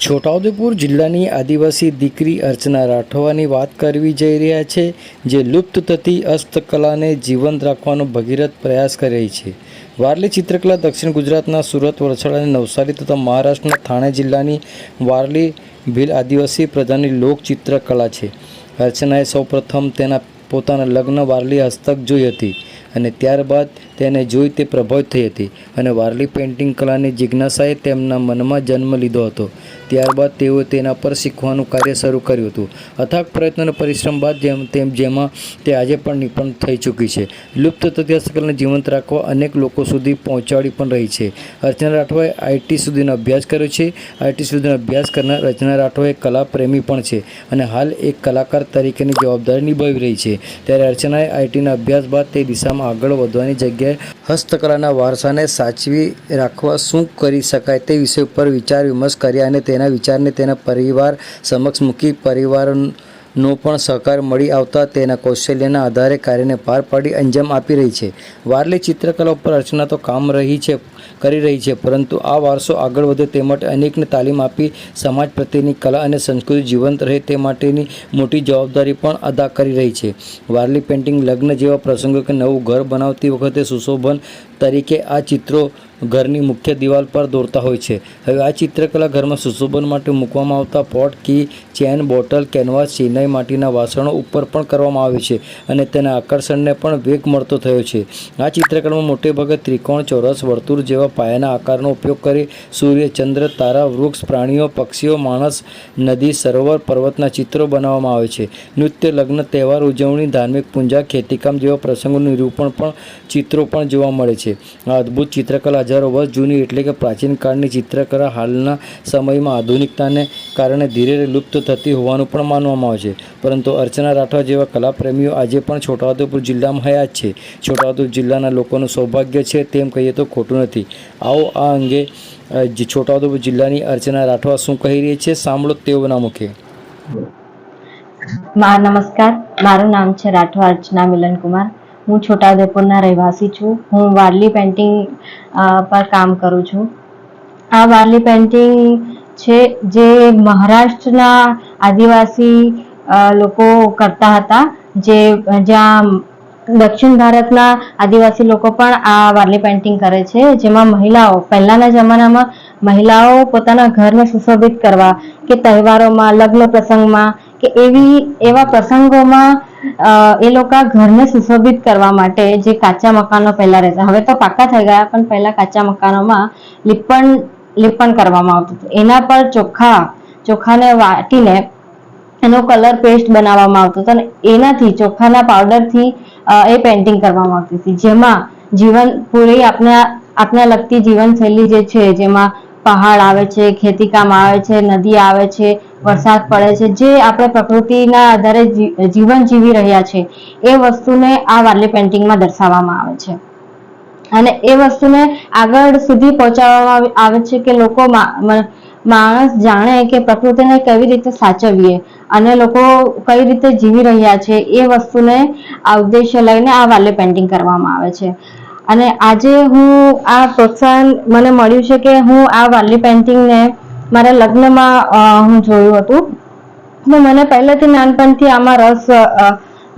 છોટાઉદેપુર જિલ્લાની આદિવાસી દીકરી અર્ચના રાઠવાની વાત કરવી જઈ રહ્યા છે, જે લુપ્ત થતી હસ્તકલાને જીવંત રાખવાનો ભગીરથ પ્રયાસ કરી રહી છે. વારલી ચિત્રકલા દક્ષિણ ગુજરાતના સુરત, વલસાડ અને નવસારી તથા મહારાષ્ટ્રના થાણે જિલ્લાની વારલી ભીલ આદિવાસી પ્રજાની લોકચિત્રકલા છે. અર્ચનાએ સૌપ્રથમ તેના પોતાના લગ્ન વારલી હસ્તક જોઈ હતી અને ત્યારબાદ તેને જોઈ તે પ્રભાવિત થઈ હતી અને વારલી પેઇન્ટિંગ કલાની જિજ્ઞાસાએ તેમના મનમાં જન્મ લીધો હતો. ત્યારબાદ તેઓએ તેના પર શીખવાનું કાર્ય શરૂ કર્યું હતું. અથાગ પ્રયત્ન અને પરિશ્રમ બાદ જેમ તેમ જેમાં તે આજે પણ નિપુણ થઈ ચૂકી છે. લુપ્ત થતી હસ્તકલાને જીવંત રાખવા અનેક લોકો સુધી પહોંચાડી પણ રહી છે. અર્ચના રાઠવાએ આઈટી સુધીનો અભ્યાસ કર્યો છે. આઈટી સુધીનો અભ્યાસ કરનાર રચના રાઠવા એક કલા પ્રેમી પણ છે અને હાલ એક કલાકાર તરીકેની જવાબદારી નિભાવી રહી છે. ત્યારે અર્ચનાએ આઈટીના અભ્યાસ બાદ તે દિશામાં આગળ વધવાની જગ્યાએ હસ્તકલાના વારસાને સાચવી રાખવા શું કરી શકાય તે વિષય ઉપર વિચાર વિમર્શ કર્યા અને તેના વિચારને તેના પરિવાર સમક્ષ મૂકી પરિવારનો પણ સહકાર મળી આવતા તેના કૌશલ્યના આધારે કાર્યને પાર પાડી અંજામ આપી રહી છે. વારલી ચિત્રકલા ઉપર અર્ચના તો કામ રહી છે કરી રહી છે. પરંતુ આ વારસો આગળ વધે તે માટે અનેકને તાલીમ આપી સમાજ પ્રત્યેની કલા અને સંસ્કૃતિ જીવંત રહે તે માટેની મોટી જવાબદારી પણ અદા કરી રહી છે. વારલી પેઇન્ટિંગ લગ્ન જેવા પ્રસંગો કે નવું ઘર બનાવતી વખતે સુશોભન તરીકે આ ચિત્રો ઘરની મુખ્ય દિવાલ પર દોરતા હોય છે. હવે આ ચિત્રકલા ઘરમાં સુશોભન માટે મૂકવામાં આવતા pot, key, chain, bottle, canvas, ચિનાઈ માટીના વાસણો ઉપર પણ કરવામાં આવે છે અને તેના આકર્ષણને પણ વેગ મળતો થયો છે. આ ચિત્રકલામાં મોટે ભાગે ત્રિકોણ, ચોરસ, વર્તુળ જેવા પાયાના આકારનો ઉપયોગ કરી સૂર્ય, ચંદ્ર, તારા, વૃક્ષ, પ્રાણીઓ, પક્ષીઓ, માણસ, નદી, સરોવર, પર્વતના ચિત્રો બનાવવામાં આવે છે. નૃત્ય, લગ્ન, તહેવાર, ઉજવણી, ધાર્મિક પૂજા, ખેતીકામ જેવા પ્રસંગોનું નિરૂપણ પણ ચિત્રો પણ જોવા મળે છે. આ અદ્ભુત ચિત્રકલા હજારો વર્ષ જૂની એટલે કે પ્રાચીન કાળની ચિત્રકલા હાલના સમયમાં આધુનિકતાને કારણે ધીરે લુપ્ત થતી હોવાનું પણ માનવામાં આવે છે. પરંતુ અર્ચના રાઠવા જેવા કલાપ્રેમીઓ આજે પણ છોટાઉદેપુર જિલ્લામાં હયાત છે. છોટાઉદેપુર જિલ્લાના લોકોનું સૌભાગ્ય છે તેમ કહીએ તો ખોટું નથી. આવો આ અંગે છોટાઉદેપુર જિલ્લાની અર્ચના રાઠવા શું કહી રહી છે, સાંભળો તેઓના મુખે. નમસ્કાર. મારું નામ છે રાઠવા અર્ચના મિલન કુમાર હું છોટાઉદેપુરના રહેવાસી છું. હું વારલી પેન્ટિંગ પર કામ કરું છું. આ વારલી પેન્ટિંગ છે જે મહારાષ્ટ્રના આદિવાસી લોકો કરતા હતા. જે, જ્યાં દક્ષિણ ભારતના આદિવાસી લોકો પણ આ વારલી પેઇન્ટિંગ કરે છે, જેમાં મહિલાઓ, પહેલાના જમાનામાં મહિલાઓ પોતાના ઘરને સુશોભિત કરવા કે તહેવારોમાં, લગ્ન પ્રસંગમાં કે એવી, એવા પ્રસંગોમાં એ લોકો ઘરને સુશોભિત કરવા માટે જે કાચા મકાનો પહેલા રહેતા. હવે તો પાકા થઈ ગયા, પણ પહેલા કાચા મકાનોમાં લીપણ લીપણ કરવામાં આવતું હતું. એના પર ચોખા, ચોખાને વાટીને એનો કલર પેસ્ટ બનાવવામાં આવતો હતો અને એનાથી, ચોખાના પાવડરથી એ પેઇન્ટિંગ કરવામાં આવતી હતી. જેમાં જીવન પૂરી આપના આપના લગતી જીવનશૈલી જે છે, જેમાં પહાડ આવે છે, ખેતીકામ આવે છે, નદી આવે છે, વરસાદ પડે છે, જે આપણે પ્રકૃતિના આધારે જીવન જીવી રહ્યા છે, એ વસ્તુને આ વારલી પેઇન્ટિંગમાં દર્શાવવામાં આવે છે. અને એ વસ્તુને આગળ સુધી પહોંચાડવામાં આવે- છે કે લોકો મા- મ- માણસ જાણે કે પ્રકૃતિને કેવી રીતે સાચવીએ અને લોકો કઈ રીતે જીવી રહ્યા છે એ વસ્તુને આ ઉદ્દેશ્ય લઈને આ વાલે પેઇન્ટિંગ કરવામાં આવે છે. અને આજે હું આ પ્રોત્સાહન મને મળ્યું છે કે હું આ વાલી પેઇન્ટિંગને મારા લગ્નમાં હું જોયું હતું. તો મને પહેલેથી નાનપણથી આમાં રસ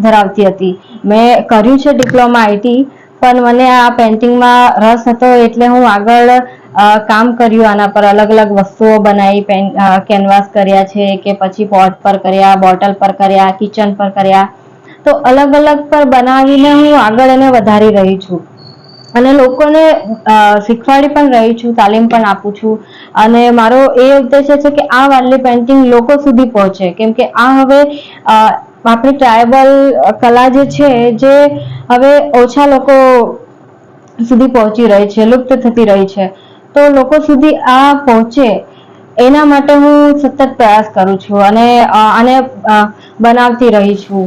ધરાવતી હતી. મેં કર્યું છે ડિપ્લોમા આઈટી પણ મને આ પેઇન્ટિંગમાં રસ હતો એટલે હું આગળ કામ કર્યું, આના પર અલગ અલગ વસ્તુઓ બનાવી, પેન કેનવાસ કર્યા છે, કે પછી પોટ પર કર્યા, બોટલ પર કર્યા, કિચન પર કર્યા. તો અલગ અલગ પર બનાવીને હું આગળ એને વધારી રહી છું. અને લોકોને શીખવાડી પણ રહી છું, તાલીમ પણ આપું છું. અને મારો એ ઉદ્દેશ્ય છે કે આ વારલી પેઇન્ટિંગ લોકો સુધી પહોંચે. કેમ કે આ હવે આપણી ટ્રાયબલ કલા જે છે, જે હવે ઓછા લોકો સુધી પહોંચી રહી છે, લુપ્ત થતી રહી છે. તો લોકો સુધી આ પહોંચે એના માટે હું સતત પ્રયાસ કરું છું અને આને બનાવતી રહી છું.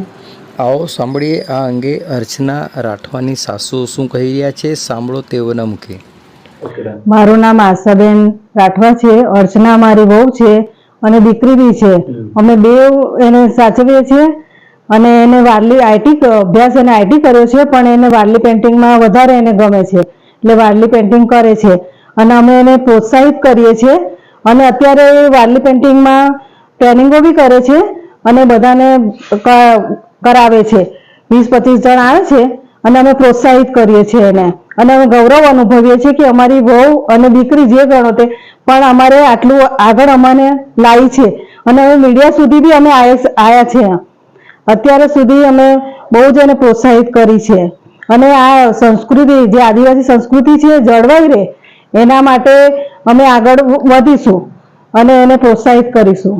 આવો સાંભળીએ આ અંગે અર્ચના રાઠવાની સાસુ શું કહી રહ્યા છે સાંભળો તેઓના મુખે. મારું નામ આશાબેન રાઠવા છે અર્ચના મારી વહુ છે અને દીકરી બી છે. અમે બે એને સાચવીએ છીએ અને એને વારલી આઈટી અભ્યાસ એને આઈટી કર્યો છે પણ એને વારલી પેઇન્ટિંગમાં વધારે એને ગમે છે. એટલે વારલી પેઇન્ટિંગ કરે છે. અને અમે એને પ્રોત્સાહિત કરીએ છીએ. અને અત્યારે એ વારલી પેઇન્ટિંગમાં ટ્રેનિંગો બી કરે છે અને બધાને કરાવે છે. વીસ પચીસ જણ આવે છે અને અમે પ્રોત્સાહિત કરીએ છીએ એને. અને અમે ગૌરવ અનુભવીએ છીએ કે અમારી વહુ અને દીકરી જે ગણો તે, પણ અમારે આટલું આગળ અમને લાવી છે. અને હવે મીડિયા સુધી બી અમે આવ્યા આયા છે. અત્યારે સુધી અમે બહુ જ એને પ્રોત્સાહિત કરી છે. અને આ સંસ્કૃતિ, જે આદિવાસી સંસ્કૃતિ છે, જળવાઈ રહે એના માટે અમે આગળ વધીશું અને એને પ્રોત્સાહિત કરીશું.